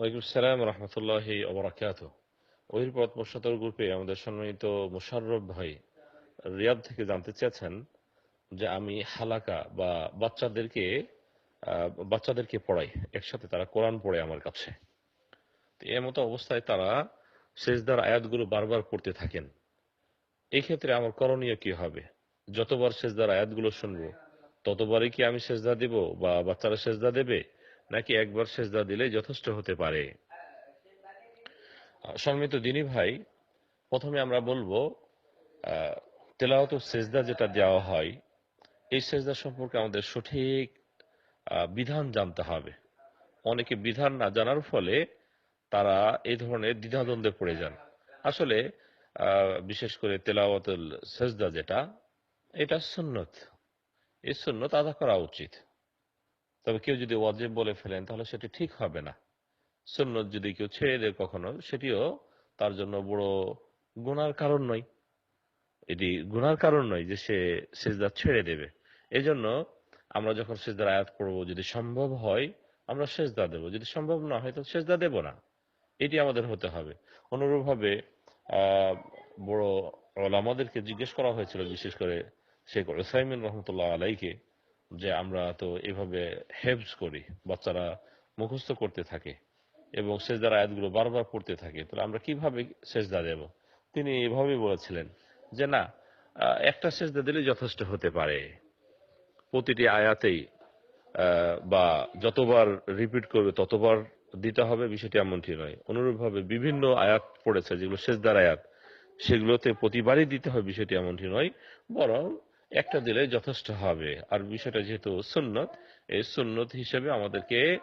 ওয়ালাইকুম সালাম রহমতুল্লাহি ওবরাকাত ওহিরপথ মোশাতর গ্রুপে আমাদের সম্মানিত মোশাররফ ভাই রিয়াদ থেকে জানতে চেয়েছেন যে আমি হালাকা বা বাচ্চাদেরকে বাচ্চাদেরকে পড়াই, একসাথে তারা কোরআন পড়ে আমার কাছে। এর মতো অবস্থায় তারা সেজদার আয়াতগুলো বারবার পড়তে থাকেন। এই ক্ষেত্রে আমার করণীয় কি হবে? যতবার সেজদার আয়াতগুলো শুনব, ততবারই কি আমি সেজদা দেব বা বাচ্চারা সেজদা দেবে? নাকি একবার সেজদা দিলে যথেষ্ট হতে পারে? আহ, সম্মিলিত দিনী ভাই প্রথমে আমরা বলব আহ, তেলাওয়াত সেজদা যেটা দেওয়া হয় এই সেজদা সম্পর্কে আমাদের সঠিক বিধান জানতে হবে। অনেকে বিধান না জানার ফলে তারা এই ধরনের দ্বিধাদ্বন্দ্বে পড়ে যান। আসলে বিশেষ করে তেলাওয়াতুল সেজদা যেটা এটা সুন্নত। এই সুন্নত আদা করা উচিত। তবে কেউ যদি ওয়াজিব বলে ফেলেন, তাহলে সেটি ঠিক হবে না। সুন্নত যদি কেউ ছেড়ে দেয় কখনো, সেটিও তার জন্য বড় গুনার কারণ নয়। এটি গুনার কারণ নয় যে সে সেজদা ছেড়ে দেবে। এই জন্য আমরা যখন সেজদার আয়াত পড়ব, যদি সম্ভব হয়, আমরা সেজদা দেব। যদি সম্ভব না হয়, তো সেজদা দেব না। এটি আমাদের হতে হবে। অনুরূপভাবে বড় আমাদেরকে জিজ্ঞেস করা হয়েছিল, বিশেষ করে শেখ ওসাইমিন রহমতুল্লাহ আলাইকে যে আমরা তো এভাবে হেফজ করি, বাচ্চারা মুখস্থ করতে থাকে এবং সেজদার আয়াতগুলো বারবার পড়তে থাকে, তাহলে আমরা কীভাবে সেজদা দেব? তিনি এভাবে বলেছিলেন যে না একটা সেজদা দিলে যথেষ্ট হতে পারে। প্রতিটি আয়াতেই বা যতবার রিপিট করবে ততবার দিতে হবে, বিষয়টি এমনটি নয়। অনুরূপভাবে বিভিন্ন আয়াত পড়েছে যেগুলো সেজদার আয়াত, সেগুলোতে প্রতিবারই দিতে হবে, বিষয়টি এমনটি নয়, বরং একটা দিলে যথেষ্ট হবে। আর বিষয়টা যেহেতু সুন্নত, এই সুন্নত হিসেবে আমাদেরকে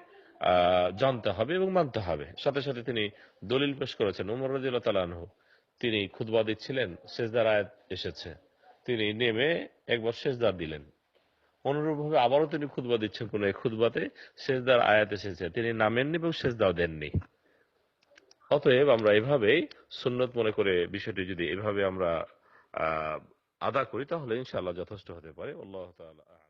জানতে হবে এবং মানতে হবে। সাথে সাথে তিনি দলিল পেশ করেছেন। উমর রাজিউল্লাহ তালানহ তিনি খুতবা দিচ্ছিলেন, সেজদার আয়াত এসেছে। তিনি নেমে একবার সেজদার দিলেন। অনুরূপভাবে আবারও তিনি খুদবা দিচ্ছেন কোন এক খুতবাতে, সেজদার আয়াত এসেছে। তিনি নামেননি এবং সেজদাও দেননি। অতএব আমরা এভাবেই সুন্নত মনে করে বিষয়টি যদি এভাবে আমরা আদা করি তাহলে ইনশাআল্লাহ যথেষ্ট হতে পারে। আল্লাহ তাআলা